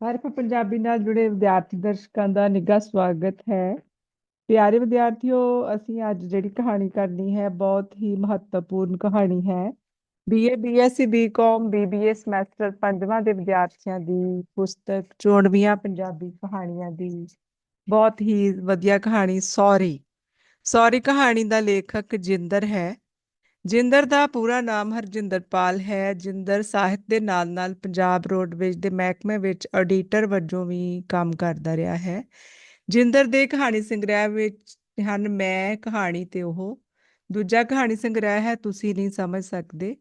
ਹਰਫ ਪੰਜਾਬੀ ਨਾਲ ਜੁੜੇ ਵਿਦਿਆਰਥੀ ਦਰਸ਼ਕਾਂ ਦਾ ਨਿੱਘਾ ਸਵਾਗਤ ਹੈ। ਪਿਆਰੇ ਵਿਦਿਆਰਥੀਓ, ਅਸੀਂ ਅੱਜ ਜਿਹੜੀ ਕਹਾਣੀ ਕਰਨੀ ਹੈ, ਬਹੁਤ ਹੀ ਮਹੱਤਵਪੂਰਨ ਕਹਾਣੀ ਹੈ। BA BSc BCom BBA semester ਪੰਜਵਾਂ ਦੇ ਵਿਦਿਆਰਥੀਆਂ ਦੀ ਪੁਸਤਕ, ਚੋਣਵੀਆਂ ਪੰਜਾਬੀ ਕਹਾਣੀਆਂ ਦੀ ਬਹੁਤ ਹੀ ਵਧੀਆ ਕਹਾਣੀ, ਸੌਰੀ। ਸੌਰੀ ਕਹਾਣੀ ਦਾ ਲੇਖਕ ਜਿੰਦਰ ਹੈ। ਜਿੰਦਰ ਦਾ ਪੂਰਾ ਨਾਮ ਹਰਜਿੰਦਰਪਾਲ ਹੈ। ਜਿੰਦਰ ਸਾਹਿਤ ਦੇ ਨਾਲ-ਨਾਲ ਪੰਜਾਬ ਰੋਡਵੇਜ਼ ਦੇ ਮਹਿਕਮੇ ਵਿੱਚ ਆਡੀਟਰ ਵਜੋਂ ਵੀ ਕੰਮ ਕਰਦਾ ਰਿਹਾ ਹੈ। ਜਿੰਦਰ ਦੇ ਕਹਾਣੀ ਸੰਗ੍ਰਹਿ ਵਿੱਚ ਹਨ ਮੈਂ, ਕਹਾਣੀ ਤੇ ਉਹ। ਦੂਜਾ ਕਹਾਣੀ ਸੰਗ੍ਰਹਿ ਹੈ, ਤੁਸੀਂ ਨਹੀਂ ਸਮਝ ਸਕਦੇ।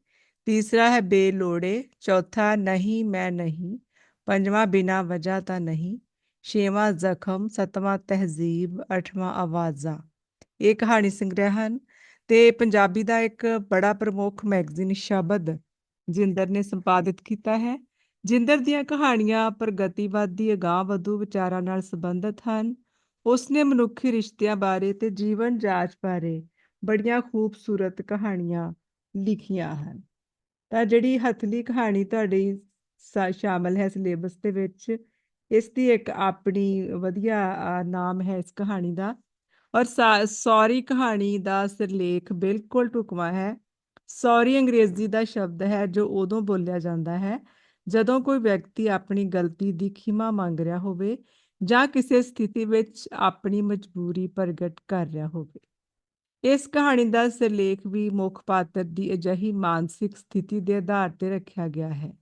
ਤੀਸਰਾ ਹੈ, ਬੇਲੋੜੇ। ਚੌਥਾ, ਨਹੀਂ, ਮੈਂ ਨਹੀਂ। ਪੰਜਵਾਂ, ਬਿਨਾ ਵਜ੍ਹਾ ਤਾਂ ਨਹੀਂ। ਛੇਵਾਂ, ਜ਼ਖਮ। ਸੱਤਵਾਂ, ਤਹਿਜ਼ੀਬ। ਅੱਠਵਾਂ, ਆਵਾਜ਼ਾਂ। ਇਹ ਕਹਾਣੀ ਸੰਗ੍ਰਹਿ ਹਨ। ਤੇ ਪੰਜਾਬੀ ਦਾ ਇੱਕ ਬੜਾ ਪ੍ਰਮੁੱਖ ਮੈਗਜ਼ੀਨ ਸ਼ਬਦ ਜਿੰਦਰ ਨੇ ਸੰਪਾਦਿਤ ਕੀਤਾ ਹੈ। ਜਿੰਦਰ ਦੀਆਂ ਕਹਾਣੀਆਂ ਪ੍ਰਗਤੀਵਾਦੀ ਅਗਾਂਹ-ਵਧੂ ਵਿਚਾਰਾਂ ਨਾਲ ਸੰਬੰਧਿਤ ਹਨ। ਉਸਨੇ ਮਨੁੱਖੀ ਰਿਸ਼ਤਿਆਂ ਬਾਰੇ ਤੇ ਜੀਵਨ ਜਾਂਚ ਬਾਰੇ ਬੜੀਆਂ ਖੂਬਸੂਰਤ ਕਹਾਣੀਆਂ ਲਿਖੀਆਂ ਹਨ। ਤਾਂ ਜਿਹੜੀ ਹਥਲੀ ਕਹਾਣੀ ਤੁਹਾਡੀ ਸ਼ਾਮਲ ਹੈ ਸਿਲੇਬਸ ਦੇ ਵਿੱਚ, ਇਸ ਦੀ ਇੱਕ ਆਪਣੀ ਵਧੀਆ ਨਾਮ ਹੈ ਇਸ ਕਹਾਣੀ ਦਾ। ਔਰ ਸੌਰੀ ਕਹਾਣੀ ਦਾ ਸਿਰਲੇਖ ਬਿਲਕੁਲ ਢੁਕਵਾਂ ਹੈ। ਸੌਰੀ ਅੰਗਰੇਜ਼ੀ ਦਾ ਸ਼ਬਦ ਹੈ ਜੋ ਉਦੋਂ ਬੋਲਿਆ ਜਾਂਦਾ ਹੈ ਜਦੋਂ ਕੋਈ ਵਿਅਕਤੀ ਆਪਣੀ ਗਲਤੀ ਦੀ ਖਿਮਾ ਮੰਗ ਰਿਹਾ ਹੋਵੇ ਜਾਂ ਕਿਸੇ ਸਥਿਤੀ ਵਿੱਚ ਆਪਣੀ ਮਜਬੂਰੀ ਪ੍ਰਗਟ ਕਰ ਰਿਹਾ ਹੋਵੇ। ਇਸ ਕਹਾਣੀ ਦਾ ਸਿਰਲੇਖ ਵੀ ਮੁੱਖ ਪਾਤਰ ਦੀ ਅਜਿਹੀ ਮਾਨਸਿਕ ਸਥਿਤੀ ਦੇ ਆਧਾਰ ਤੇ ਰੱਖਿਆ ਗਿਆ ਹੈ।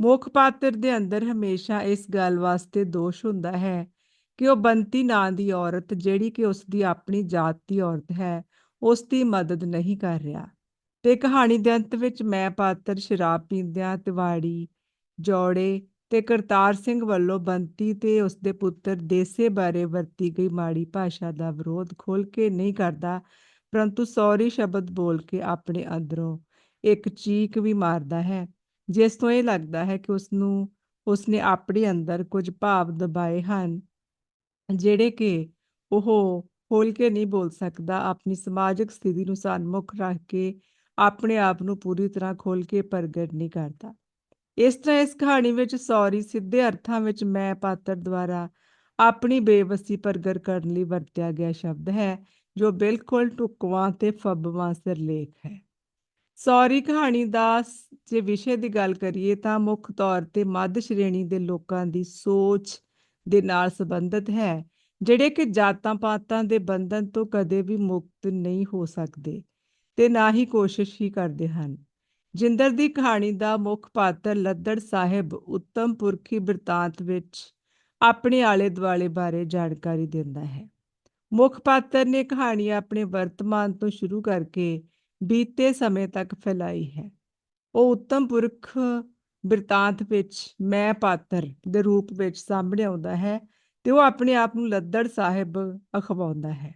ਮੁੱਖ ਪਾਤਰ ਦੇ ਅੰਦਰ ਹਮੇਸ਼ਾ ਇਸ ਗੱਲ ਵਾਸਤੇ ਦੋਸ਼ ਹੁੰਦਾ ਹੈ ਕਿ ਉਹ ਬੰਤੀ ਨਾਂ ਦੀ ਔਰਤ ਜਿਹੜੀ ਕਿ ਉਸ ਦੀ ਆਪਣੀ ਜਾਤ ਦੀ ਔਰਤ ਹੈ ਉਸ ਦੀ ਮਦਦ ਨਹੀਂ ਕਰ ਰਿਹਾ। ਤੇ ਕਹਾਣੀ ਦੇ ਅੰਤ ਵਿੱਚ ਮੈਂ ਪਾਤਰ ਸ਼ਰਾਬ ਪੀਂਦਿਆਂ ਤਿਵਾੜੀ, ਜੋੜੇ ਤੇ ਕਰਤਾਰ ਸਿੰਘ ਵੱਲੋਂ ਬੰਤੀ ਤੇ ਉਸ ਦੇ ਪੁੱਤਰ ਦੇਸੇ ਬਾਰੇ ਵਰਤੀ ਗਈ ਮਾੜੀ ਭਾਸ਼ਾ ਦਾ ਵਿਰੋਧ ਖੋਲ ਕੇ ਨਹੀਂ ਕਰਦਾ, ਪਰੰਤੂ ਸੌਰੀ ਸ਼ਬਦ ਬੋਲ ਕੇ ਆਪਣੇ ਅੰਦਰੋਂ ਇੱਕ ਚੀਕ ਵੀ ਮਾਰਦਾ ਹੈ, ਜਿਸ ਤੋਂ ਇਹ ਲੱਗਦਾ ਹੈ ਕਿ ਉਸ ਨੂੰ ਉਸਨੇ ਆਪਣੇ ਅੰਦਰ ਕੁਝ ਭਾਵ ਦਬਾਏ ਹਨ। ਜਿਹੜੇ ਕਿ ਉਹ ਖੋਲ ਕੇ ਨਹੀਂ ਬੋਲ ਸਕਦਾ, ਆਪਣੀ ਸਮਾਜਿਕ ਸਥਿਤੀ ਨੂੰ ਸਨਮੁਖ ਰੱਖ ਕੇ ਆਪਣੇ ਆਪ ਨੂੰ ਪੂਰੀ ਤਰ੍ਹਾਂ ਖੋਲ ਕੇ ਪ੍ਰਗਟ ਨਹੀਂ ਕਰਦਾ। ਇਸ ਤਰ੍ਹਾਂ ਇਸ ਕਹਾਣੀ ਵਿੱਚ ਸੌਰੀ ਸਿੱਧੇ ਅਰਥਾਂ ਵਿੱਚ ਮੈਂ ਪਾਤਰ ਦੁਆਰਾ ਆਪਣੀ ਬੇਵਸੀ ਪ੍ਰਗਟ ਕਰਨ ਲਈ ਵਰਤਿਆ ਗਿਆ ਸ਼ਬਦ ਹੈ, ਜੋ ਬਿਲਕੁਲ ਟੁਕਵਾਂ ਤੇ ਫੱਬਵਾਂ ਸਿਰਲੇਖ ਹੈ। ਸੌਰੀ ਕਹਾਣੀ ਦਾ ਜੇ ਵਿਸ਼ੇ ਦੀ ਗੱਲ ਕਰੀਏ ਤਾਂ ਮੁੱਖ ਤੌਰ ਤੇ ਮੱਧ ਸ਼੍ਰੇਣੀ ਦੇ ਲੋਕਾਂ ਦੀ ਸੋਚ ਦੇ ਨਾਲ ਸੰਬੰਧਿਤ ਹੈ, ਜਿਹੜੇ ਕਿ ਜਾਤਾਂ ਪਾਤਾਂ ਦੇ ਬੰਧਨ ਤੋਂ ਕਦੇ ਵੀ ਮੁਕਤ ਨਹੀਂ ਹੋ ਸਕਦੇ ਤੇ ਨਾ ਹੀ ਕੋਸ਼ਿਸ਼ ਹੀ ਕਰਦੇ ਹਨ। ਜਿੰਦਰ ਦੀ ਕਹਾਣੀ ਦਾ ਮੁੱਖ ਪਾਤਰ ਲੱਦੜ ਸਾਹਿਬ ਉੱਤਮ ਪੁਰਖੀ ਬਿਰਤਾਂਤ ਵਿੱਚ ਆਪਣੇ ਆਲੇ ਦੁਆਲੇ ਬਾਰੇ ਜਾਣਕਾਰੀ ਦਿੰਦਾ ਹੈ। ਮੁੱਖ ਪਾਤਰ ਨੇ ਕਹਾਣੀ ਆਪਣੇ ਵਰਤਮਾਨ ਤੋਂ ਸ਼ੁਰੂ ਕਰਕੇ ਬੀਤੇ ਸਮੇਂ ਤੱਕ ਫੈਲਾਈ ਹੈ। ਉਹ ਉੱਤਮ ਪੁਰਖ ਬਿਰਤਾਂਤ ਵਿੱਚ ਮੈਂ ਪਾਤਰ ਦੇ ਰੂਪ ਵਿੱਚ ਸਾਹਮਣੇ ਆਉਂਦਾ ਹੈ ਤੇ ਉਹ ਆਪਣੇ ਆਪ ਨੂੰ ਲੱਦੜ ਸਾਹਿਬ ਅਖਵਾਉਂਦਾ ਹੈ।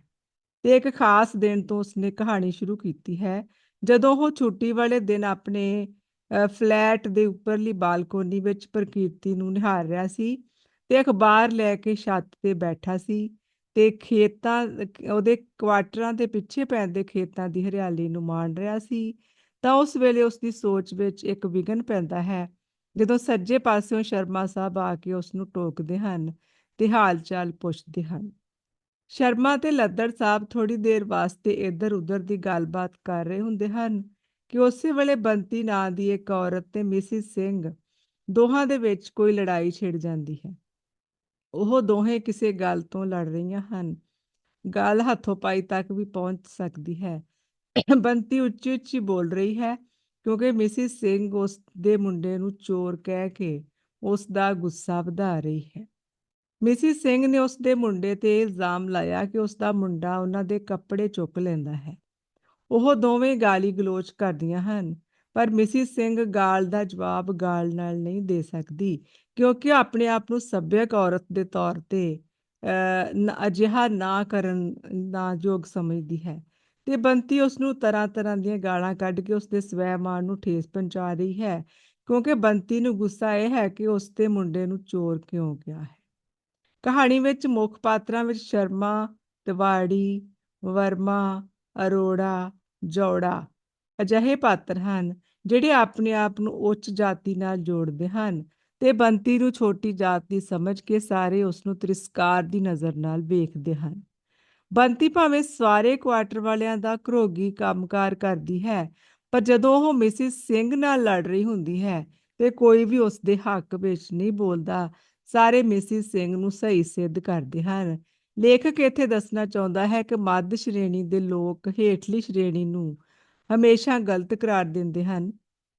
ਤੇ ਇੱਕ ਖਾਸ ਦਿਨ ਤੋਂ ਉਸਨੇ ਕਹਾਣੀ ਸ਼ੁਰੂ ਕੀਤੀ ਹੈ। ਜਦੋਂ ਉਹ ਛੁੱਟੀ ਵਾਲੇ ਦਿਨ ਆਪਣੇ ਫਲੈਟ ਦੇ ਉੱਪਰਲੀ ਬਾਲਕੋਨੀ ਵਿੱਚ ਪ੍ਰਕਿਰਤੀ ਨੂੰ ਨਿਹਾਰ ਰਿਹਾ ਸੀ ਤੇ ਅਖਬਾਰ ਲੈ ਕੇ ਛੱਤ ਤੇ ਬੈਠਾ ਸੀ ਤੇ ਖੇਤਾਂ, ਉਹਦੇ ਕੁਆਟਰਾਂ ਦੇ ਪਿੱਛੇ ਪੈਂਦੇ ਖੇਤਾਂ ਦੀ ਹਰਿਆਲੀ ਨੂੰ ਮਾਣ ਰਿਹਾ ਸੀ ਤਾਂ ਉਸ ਵੇਲੇ ਉਸ ਦੀ ਸੋਚ ਵਿੱਚ ਇੱਕ ਵਿਗਨ ਪੈਂਦਾ ਹੈ ਜਦੋਂ ਸੱਜੇ ਪਾਸਿਓਂ ਸ਼ਰਮਾ ਸਾਹਿਬ ਆ ਕੇ ਉਸ ਨੂੰ ਟੋਕਦੇ ਹਨ ਤੇ ਹਾਲ ਚਾਲ ਪੁੱਛਦੇ ਹਨ। ਸ਼ਰਮਾ ਤੇ ਲੱਦੜ ਸਾਹਿਬ ਥੋੜੀ ਦੇਰ ਵਾਸਤੇ ਇੱਧਰ ਉੱਧਰ ਦੀ ਗੱਲਬਾਤ ਕਰ ਰਹੇ ਹੁੰਦੇ ਹਨ ਕਿ ਉਸੇ ਵੇਲੇ ਬੰਤੀ ਨਾਂ ਦੀ ਇੱਕ ਔਰਤ ਤੇ ਮਿਸਿਸ ਸਿੰਘ ਦੋਹਾਂ ਦੇ ਵਿੱਚ ਕੋਈ ਲੜਾਈ ਛਿੜ ਜਾਂਦੀ ਹੈ। ਉਹ ਦੋਹੇ ਕਿਸੇ ਗੱਲ ਤੋਂ ਲੜ ਰਹੀਆਂ ਹਨ। ਗੱਲ ਹੱਥੋਂ ਪਾਈ ਤੱਕ ਵੀ ਪਹੁੰਚ ਸਕਦੀ ਹੈ। ਬੰਤੀ ਉੱਚੀ ਉੱਚੀ ਬੋਲ ਰਹੀ ਹੈ ਕਿਉਂਕਿ ਮਿਸਿਸ ਸਿੰਘ ਉਸ ਦੇ ਮੁੰਡੇ ਨੂੰ ਚੋਰ ਕਹਿ ਕੇ ਉਸ ਦਾ ਗੁੱਸਾ ਵਧਾ ਰਹੀ ਹੈ। ਮਿਸਿਸ ਸਿੰਘ ਨੇ ਉਸ ਦੇ ਮੁੰਡੇ ਤੇ ਇਲਜ਼ਾਮ ਲਾਇਆ ਕਿ ਉਸ ਦਾ ਮੁੰਡਾ ਉਹਨਾਂ ਦੇ ਕੱਪੜੇ ਚੁੱਕ ਲੈਂਦਾ ਹੈ। ਉਹ ਦੋਵੇਂ ਗਾਲੀ ਗਲੋਚ ਕਰਦੀਆਂ ਹਨ, ਪਰ ਮਿਸਿਸ ਸਿੰਘ ਗਾਲ ਦਾ ਜਵਾਬ ਗਾਲ ਨਾਲ ਨਹੀਂ ਦੇ ਸਕਦੀ, ਕਿਉਂਕਿ ਆਪਣੇ ਆਪ ਨੂੰ ਸੱਭਿਅਕ ਔਰਤ ਦੇ ਤੌਰ ਤੇ ਅਜਿਹਾ ਨਾ ਕਰਨ ਨਾ ਯੋਗ ਸਮਝਦੀ ਹੈ। ਤੇ ਬੰਤੀ ਉਸ ਨੂੰ ਤਰ੍ਹਾਂ ਤਰ੍ਹਾਂ ਦੀਆਂ ਗਾਲਾਂ ਕੱਢ ਕੇ ਉਸ ਦੇ ਸਵੈਮਾਨ ਨੂੰ ਠੇਸ ਪਹੁੰਚਾ ਰਹੀ ਹੈ, ਕਿਉਂਕਿ ਬੰਤੀ ਨੂੰ ਗੁੱਸਾ ਇਹ ਹੈ ਕਿ ਉਸ ਦੇ ਮੁੰਡੇ ਨੂੰ ਚੋਰ ਕਿਉਂ ਗਿਆ ਹੈ। ਕਹਾਣੀ ਵਿੱਚ ਮੁੱਖ ਪਾਤਰਾਂ ਵਿੱਚ ਸ਼ਰਮਾ, ਤਿਵਾੜੀ, ਵਰਮਾ, ਅਰੋੜਾ, ਜੋੜਾ ਅਜਿਹੇ ਪਾਤਰ ਹਨ, ਜਿਹੜੇ ਆਪਣੇ ਆਪ ਨੂੰ ਉੱਚ ਜਾਤੀ ਨਾਲ ਜੋੜਦੇ ਹਨ ਤੇ ਬੰਤੀ ਨੂੰ ਛੋਟੀ ਜਾਤ ਦੀ ਸਮਝ ਕੇ ਸਾਰੇ ਉਸ ਨੂੰ ਤਿਰਸਕਾਰ ਦੀ ਨਜ਼ਰ ਨਾਲ ਵੇਖਦੇ ਹਨ। ਬੰਤੀ ਭਾਵੇਂ ਸਾਰੇ ਕੁਆਟਰ ਵਾਲਿਆਂ ਦਾ ਘਰੋਗੀ ਕੰਮਕਾਰ ਕਰਦੀ ਹੈ, ਪਰ ਜਦੋਂ ਉਹ ਮਿਸਿਸ ਸਿੰਘ ਨਾਲ ਲੜ ਰਹੀ ਹੁੰਦੀ ਹੈ ਤੇ ਕੋਈ ਵੀ ਉਸ ਦੇ ਹੱਕ ਵਿੱਚ ਨਹੀਂ ਬੋਲਦਾ, ਸਾਰੇ ਮਿਸਿਸ ਸਿੰਘ ਨੂੰ ਸਹੀ ਸਿੱਧ ਕਰਦੇ ਹਨ। ਲੇਖਕ ਇੱਥੇ ਦੱਸਣਾ ਚਾਹੁੰਦਾ ਹੈ ਕਿ ਮੱਧ ਸ਼੍ਰੇਣੀ ਦੇ ਲੋਕ ਹੇਠਲੀ ਸ਼੍ਰੇਣੀ ਨੂੰ ਹਮੇਸ਼ਾ ਗਲਤ ਕਰਾਰ ਦਿੰਦੇ ਹਨ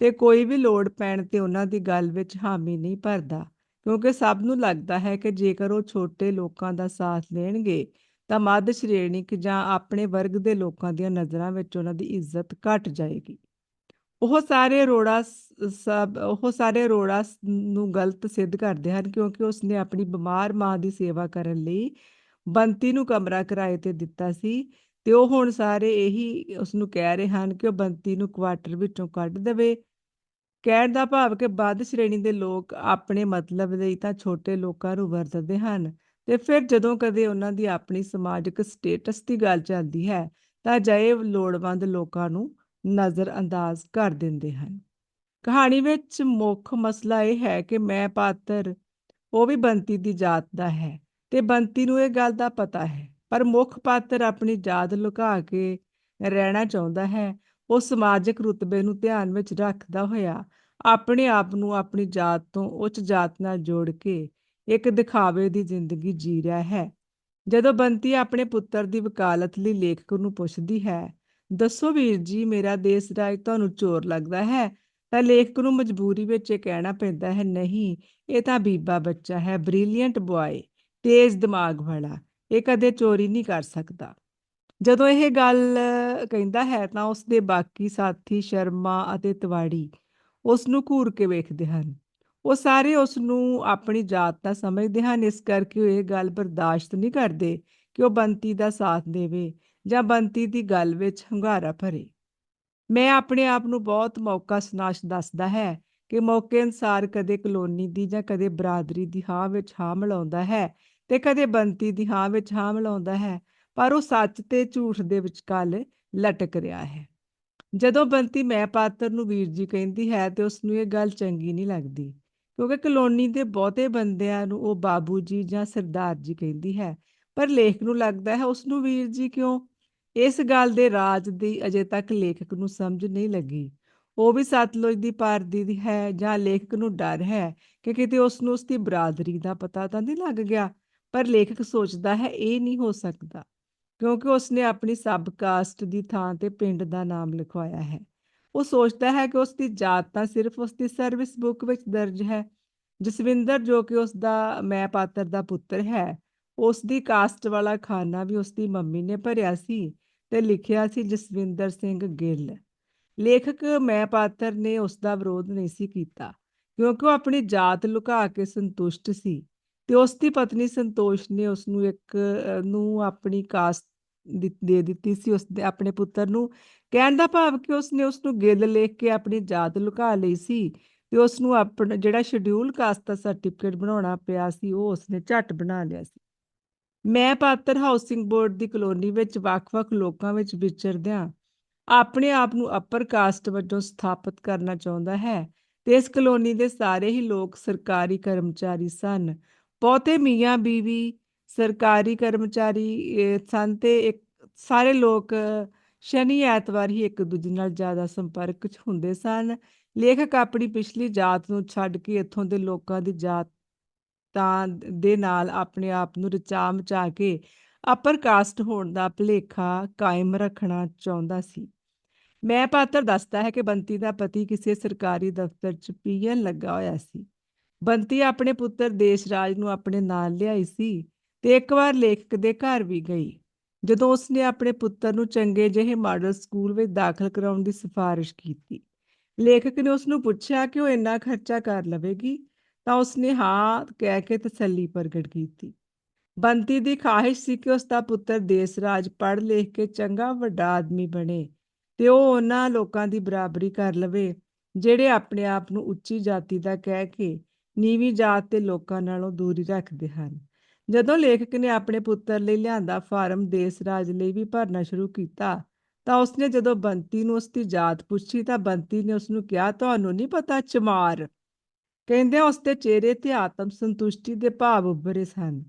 ਤੇ ਕੋਈ ਵੀ ਲੋੜ ਪੈਣ ਤੇ ਉਹਨਾਂ ਦੀ ਗੱਲ ਵਿੱਚ ਹਾਮੀ ਨਹੀਂ ਭਰਦਾ, ਕਿਉਂਕਿ ਸਭ ਨੂੰ ਲੱਗਦਾ ਹੈ ਕਿ ਜੇਕਰ ਉਹ ਛੋਟੇ ਲੋਕਾਂ ਦਾ ਸਾਥ ਲੈਣਗੇ ਤਾਂ ਮੱਧ ਸ਼੍ਰੇਣੀਕ ਜਾਂ ਆਪਣੇ ਵਰਗ ਦੇ ਲੋਕਾਂ ਦੀਆਂ ਨਜ਼ਰਾਂ ਵਿੱਚ ਉਹਨਾਂ ਦੀ ਇੱਜ਼ਤ ਘਟ ਜਾਏਗੀ। ਉਹ ਸਾਰੇ ਰੋੜਾ ਸਭ, ਉਹ ਸਾਰੇ ਰੋੜਾ ਨੂੰ ਗਲਤ ਸਿੱਧ ਕਰਦੇ ਹਨ ਕਿਉਂਕਿ ਉਸਨੇ ਆਪਣੀ ਬਿਮਾਰ ਮਾਂ ਦੀ ਸੇਵਾ ਕਰਨ ਲਈ ਬੰਤੀ ਨੂੰ ਕਮਰਾ ਕਿਰਾਏ ਤੇ ਦਿੱਤਾ ਸੀ ਤੇ ਉਹ ਹੁਣ ਸਾਰੇ ਇਹੀ ਉਸ ਨੂੰ ਕਹਿ ਰਹੇ ਹਨ ਕਿ ਉਹ ਬੰਤੀ ਨੂੰ ਕੁਆਟਰ ਵਿੱਚੋਂ ਕੱਢ ਦੇਵੇ। ਕਹਿਣ ਦਾ ਭਾਵ ਕਿ ਵੱਧ ਸ਼੍ਰੇਣੀ ਦੇ ਲੋਕ ਆਪਣੇ ਮਤਲਬ ਲਈ ਤਾਂ ਛੋਟੇ ਲੋਕਾਂ ਨੂੰ ਵਰਤਦੇ ਹਨ। ਤੇ ਫਿਰ ਜਦੋਂ ਕਦੇ ਉਹਨਾਂ ਦੀ ਆਪਣੀ ਸਮਾਜਿਕ ਸਟੇਟਸ ਦੀ ਗੱਲ ਚੱਲਦੀ ਹੈ, ਤਾਂ ਜਏ ਲੋੜਵੰਦ ਲੋਕਾਂ ਨੂੰ ਨਜ਼ਰ ਅੰਦਾਜ਼ ਕਰ ਦਿੰਦੇ ਹਨ। ਕਹਾਣੀ ਵਿੱਚ ਮੁੱਖ ਮਸਲਾ ਇਹ ਹੈ ਕਿ ਮੈਂ ਪਾਤਰ, ਉਹ ਵੀ ਬੰਤੀ ਦੀ ਜਾਤ ਦਾ ਹੈ ਤੇ ਬੰਤੀ ਨੂੰ ਇਹ ਗੱਲ ਦਾ ਪਤਾ ਹੈ। ਪਰ ਮੁੱਖ ਪਾਤਰ ਆਪਣੀ ਜਾਤ ਲੁਕਾ ਕੇ ਰਹਿਣਾ ਚਾਹੁੰਦਾ ਹੈ, ਉਹ ਸਮਾਜਿਕ ਰੁਤਬੇ ਨੂੰ ਧਿਆਨ ਵਿੱਚ ਰੱਖਦਾ ਹੋਇਆ ਆਪਣੇ ਆਪ ਨੂੰ ਆਪਣੀ ਜਾਤ ਤੋਂ ਉੱਚ ਜਾਤ ਨਾਲ ਜੋੜ ਕੇ ਇੱਕ ਦਿਖਾਵੇ ਦੀ ਜ਼ਿੰਦਗੀ ਜੀ ਰਿਹਾ ਹੈ। ਜਦੋਂ ਬੰਤੀ ਆਪਣੇ ਪੁੱਤਰ ਦੀ ਵਕਾਲਤ ਲਈ ਲੇਖਕ ਨੂੰ ਪੁੱਛਦੀ ਹੈ, ਦੱਸੋ ਵੀਰ ਜੀ, ਮੇਰਾ ਦੇਸ ਰਾਜ ਤੁਹਾਨੂੰ ਚੋਰ ਲੱਗਦਾ ਹੈ? ਤਾਂ ਲੇਖਕ ਨੂੰ ਮਜਬੂਰੀ ਵਿੱਚ ਇਹ ਕਹਿਣਾ ਪੈਂਦਾ ਹੈ, ਨਹੀਂ, ਇਹ ਤਾਂ ਬੀਬਾ ਬੱਚਾ ਹੈ, ਬ੍ਰਿਲੀਅੰਟ ਬੁਆਏ, ਤੇਜ਼ ਦਿਮਾਗ ਵਾਲਾ, ਇਹ ਕਦੇ ਚੋਰੀ ਨਹੀਂ ਕਰ ਸਕਦਾ। ਜਦੋਂ ਇਹ ਗੱਲ ਕਹਿੰਦਾ ਹੈ, ਤਾਂ ਉਸ ਦੇ ਬਾਕੀ ਸਾਥੀ ਸ਼ਰਮਾ ਅਤੇ ਤਵਾੜੀ ਉਸ ਨੂੰ ਘੂਰ ਕੇ ਵੇਖਦੇ ਹਨ। ਉਹ ਸਾਰੇ ਉਸ ਨੂੰ ਆਪਣੀ ਜਾਤ ਦਾ ਸਮਝਦੇ ਹਨ, ਇਸ ਕਰਕੇ ਉਹ ਇਹ ਗੱਲ ਬਰਦਾਸ਼ਤ ਨਹੀਂ ਕਰਦੇ ਕਿ ਉਹ ਬੰਤੀ ਦਾ ਸਾਥ ਦੇਵੇ ਜਾਂ ਬੰਤੀ ਦੀ ਗੱਲ ਵਿੱਚ ਹੰਗਾਰਾ ਭਰੇ। ਮੈਂ ਆਪਣੇ ਆਪ ਨੂੰ ਬਹੁਤ ਮੌਕਾ ਸਨਾਸ਼ ਦੱਸਦਾ ਹੈ ਕਿ ਮੌਕੇ ਅਨਸਾਰ ਕਦੇ ਕਲੋਨੀ ਦੀ ਜਾਂ ਕਦੇ ਬਰਾਦਰੀ ਦੀ ਹਾਂ ਵਿੱਚ ਹਾਂ ਮਿਲਾਉਂਦਾ ਹੈ ਤੇ ਕਦੇ ਬੰਤੀ ਦੀ ਹਾਂ ਵਿੱਚ ਹਾਂ ਮਿਲਾਉਂਦਾ ਹੈ, ਪਰ ਉਹ ਸੱਚ ਤੇ ਝੂਠ ਦੇ ਵਿਚਕਾਰ ਲਟਕ ਰਿਹਾ ਹੈ। ਜਦੋਂ ਬੰਤੀ ਮੈਂ ਪਾਤਰ ਨੂੰ ਵੀਰ ਜੀ ਕਹਿੰਦੀ ਹੈ ਤੇ ਉਸ ਨੂੰ ਇਹ ਗੱਲ ਚੰਗੀ ਨਹੀਂ ਲੱਗਦੀ ਕਿਉਂਕਿ ਕਲੋਨੀ ਦੇ ਬਹੁਤੇ ਬੰਦਿਆਂ ਨੂੰ ਉਹ ਬਾਬੂ ਜੀ ਜਾਂ ਸਰਦਾਰ ਜੀ ਕਹਿੰਦੀ ਹੈ। ਪਰ ਲੇਖ ਨੂੰ ਲੱਗਦਾ ਹੈ, ਉਸ ਨੂੰ ਵੀਰ ਜੀ ਕਿਉਂ? ਇਸ ਗੱਲ ਦੇ ਰਾਜ ਦੀ ਅਜੇ ਤੱਕ ਲੇਖਕ ਨੂੰ ਸਮਝ ਨਹੀਂ ਲੱਗੀ। ਉਹ ਵੀ ਸਤਲੁਜ ਦੀ ਪਾਰਦੀ ਦੀ ਹੈ ਜਾਂ ਲੇਖਕ ਨੂੰ ਡਰ ਹੈ ਕਿ ਕਿਤੇ ਉਸ ਨੂੰ ਉਸ ਦੀ ਬਰਾਦਰੀ ਦਾ ਪਤਾ ਤਾਂ ਨਹੀਂ ਲੱਗ ਗਿਆ, ਪਰ ਲੇਖਕ ਸੋਚਦਾ ਹੈ ਇਹ ਨਹੀਂ ਹੋ ਸਕਦਾ, ਕਿਉਂਕਿ ਉਸਨੇ ਆਪਣੀ ਸਬ ਕਾਸਟ ਦੀ ਥਾਂ ਤੇ ਪਿੰਡ ਦਾ ਨਾਮ ਲਿਖਵਾਇਆ ਹੈ। ਉਹ ਸੋਚਦਾ ਹੈ ਕਿ ਉਸ ਦੀ ਜਾਤ ਤਾਂ ਸਿਰਫ ਉਸ ਦੀ ਸਰਵਿਸ ਬੁੱਕ ਵਿੱਚ ਦਰਜ ਹੈ। ਜਸਵਿੰਦਰ ਜੋ ਕਿ ਉਸ ਦਾ ਮੈਂ ਪਾਤਰ ਦਾ ਪੁੱਤਰ ਹੈ ਉਸ ਦੀ ਕਾਸਟ ਵਾਲਾ ਖਾਨਾ ਵੀ ਉਸ ਦੀ ਮੰਮੀ ਨੇ ਭਰਿਆ ਸੀ ਤੇ ਲਿਖਿਆ ਸੀ ਜਸਵਿੰਦਰ ਸਿੰਘ ਗਿੱਲ। ਲੇਖਕ ਮੈਂ ਪਾਤਰ ਨੇ ਉਸ ਦਾ ਵਿਰੋਧ ਨਹੀਂ ਸੀ ਕੀਤਾ, ਕਿਉਂਕਿ ਉਹ ਆਪਣੀ ਜਾਤ ਲੁਕਾ ਕੇ ਸੰਤੁਸ਼ਟ ਸੀ ਤੇ ਉਸ ਦੀ ਪਤਨੀ ਸੰਤੋਸ਼ ਨੇ ਉਸ ਨੂੰ ਇੱਕ ਨੂੰ ਆਪਣੀ ਕਾਸਟ ਦੇ ਦਿੱਤੀ ਸੀ ਉਸ ਦੇ ਆਪਣੇ ਪੁੱਤਰ ਨੂੰ। ਕਹਿਣ ਦਾ ਭਾਵ ਕਿ ਉਸ ਨੇ ਉਸ ਨੂੰ ਗਿੱਲ ਲਿਖ ਕੇ ਆਪਣੀ ਜਾਤ ਲੁਕਾ ਲਈ ਸੀ ਤੇ ਉਸ ਨੂੰ ਆਪਣਾ ਜਿਹੜਾ ਸ਼ਡਿਊਲ ਕਾਸਟ ਦਾ ਸਰਟੀਫਿਕੇਟ ਬਣਾਉਣਾ ਪਿਆ ਸੀ, ਉਹ ਉਸਨੇ ਝੱਟ ਬਣਾ ਲਿਆ ਸੀ। ਮੈਂ ਪਾਤਰ ਹਾਊਸਿੰਗ ਬੋਰਡ ਦੀ ਕਲੋਨੀ ਵਿੱਚ ਵੱਖ-ਵੱਖ ਲੋਕਾਂ ਵਿੱਚ ਵਿਚਰਦਿਆਂ ਆਪਣੇ ਆਪ ਨੂੰ ਅਪਰ ਕਾਸਟ ਵਜੋਂ ਸਥਾਪਿਤ ਕਰਨਾ ਚਾਹੁੰਦਾ ਹੈ ਤੇ ਇਸ ਕਲੋਨੀ ਦੇ ਸਾਰੇ ਹੀ ਲੋਕ ਸਰਕਾਰੀ ਕਰਮਚਾਰੀ ਸਨ। ਬਹੁਤੇ ਮੀਆਂ ਬੀਵੀ ਸਰਕਾਰੀ ਕਰਮਚਾਰੀ ਸਨ ਤੇ ਇੱਕ, ਸਾਰੇ ਲੋਕ ਸ਼ਨੀ ਐਤਵਾਰ ਹੀ ਇੱਕ ਦੂਜੇ ਨਾਲ ਜ਼ਿਆਦਾ ਸੰਪਰਕ 'ਚ ਹੁੰਦੇ ਸਨ। ਲੇਖਕ ਆਪਣੀ ਪਿਛਲੀ ਜਾਤ ਨੂੰ ਛੱਡ ਕੇ ਇੱਥੋਂ ਦੇ ਲੋਕਾਂ ਦੀ ਜਾਤ ਤਾਂ ਦੇ ਨਾਲ ਆਪਣੇ ਆਪ ਨੂੰ ਰਚਾ ਮਚਾ ਕੇ ਅਪਰ ਕਾਸਟ ਹੋਣ ਦਾ ਭਲੇਖਾ ਕਾਇਮ ਰੱਖਣਾ ਚਾਹੁੰਦਾ ਸੀ। ਮੈਂ ਪਾਤਰ ਦੱਸਦਾ ਹੈ ਕਿ ਬੰਤੀ ਦਾ ਪਤੀ ਕਿਸੇ ਸਰਕਾਰੀ ਦਫ਼ਤਰ 'ਚ ਪੀਐਨ ਲੱਗਾ ਹੋਇਆ ਸੀ। ਬੰਤੀ ਆਪਣੇ ਪੁੱਤਰ ਦੇਸ਼ ਰਾਜ ਨੂੰ ਆਪਣੇ ਨਾਲ ਲਿਆਈ ਸੀ। ਤੇ ਇੱਕ ਵਾਰ ਲੇਖਕ ਦੇ ਘਰ ਵੀ ਗਈ। ਜਦੋਂ ਉਸਨੇ ਆਪਣੇ ਪੁੱਤਰ ਨੂੰ ਚੰਗੇ ਜਿਹੇ ਮਾਡਲ ਸਕੂਲ ਵਿੱਚ ਦਾਖਲ ਕਰਾਉਣ ਦੀ ਸਿਫਾਰਿਸ਼ ਕੀਤੀ, ਲੇਖਕ ਨੇ ਉਸ ਨੂੰ ਪੁੱਛਿਆ ਕਿ ਉਹ ਇੰਨਾ ਖਰਚਾ ਕਰ ਲਵੇਗੀ? ਤਾਂ ਉਸਨੇ ਹਾਂ ਕਹਿ ਕੇ ਤਸੱਲੀ ਪ੍ਰਗਟ ਕੀਤੀ। ਬੰਤੀ ਦੀ ਖਾਹਿਸ਼ ਸੀ ਕਿ ਉਸ ਦਾ ਪੁੱਤਰ ਦੇਸ਼ ਰਾਜ ਪੜ੍ਹ ਲਿਖ ਕੇ ਚੰਗਾ ਵੱਡਾ ਆਦਮੀ ਬਣੇ ਤੇ ਉਹ ਉਹਨਾਂ ਲੋਕਾਂ ਦੀ ਬਰਾਬਰੀ ਕਰ ਲਵੇ, ਜਿਹੜੇ ਆਪਣੇ ਆਪ ਨੂੰ ਉੱਚੀ ਜਾਤੀ ਦਾ ਕਹਿ ਕੇ ਨੀਵੀਂ ਜਾਤ ਦੇ ਲੋਕਾਂ ਨਾਲੋਂ ਦੂਰੀ ਰੱਖਦੇ ਹਨ। ਜਦੋਂ ਲੇਖਕ ਨੇ ਆਪਣੇ ਪੁੱਤਰ ਲਈ ਲਿਆਂਦਾ ਫਾਰਮ ਦੇਸ਼ ਰਾਜ ਲਈ ਵੀ ਭਰਨਾ ਸ਼ੁਰੂ ਕੀਤਾ, ਤਾਂ ਉਸਨੇ ਜਦੋਂ ਬੰਤੀ ਨੂੰ ਉਸ ਦੀ ਜਾਤ ਪੁੱਛੀ, ਤਾਂ ਬੰਤੀ ਨੇ ਉਸ ਨੂੰ ਕਿਹਾ, ਤੁਹਾਨੂੰ ਨਹੀਂ ਪਤਾ ਚਮਾਰ? ਕਹਿੰਦੇ ਉਸ ਦੇ ਚਿਹਰੇ ਤੇ ਆਤਮ ਸੰਤੁਸ਼ਟੀ ਦੇ ਭਾਵ ਉੱਭਰੇ ਸਨ।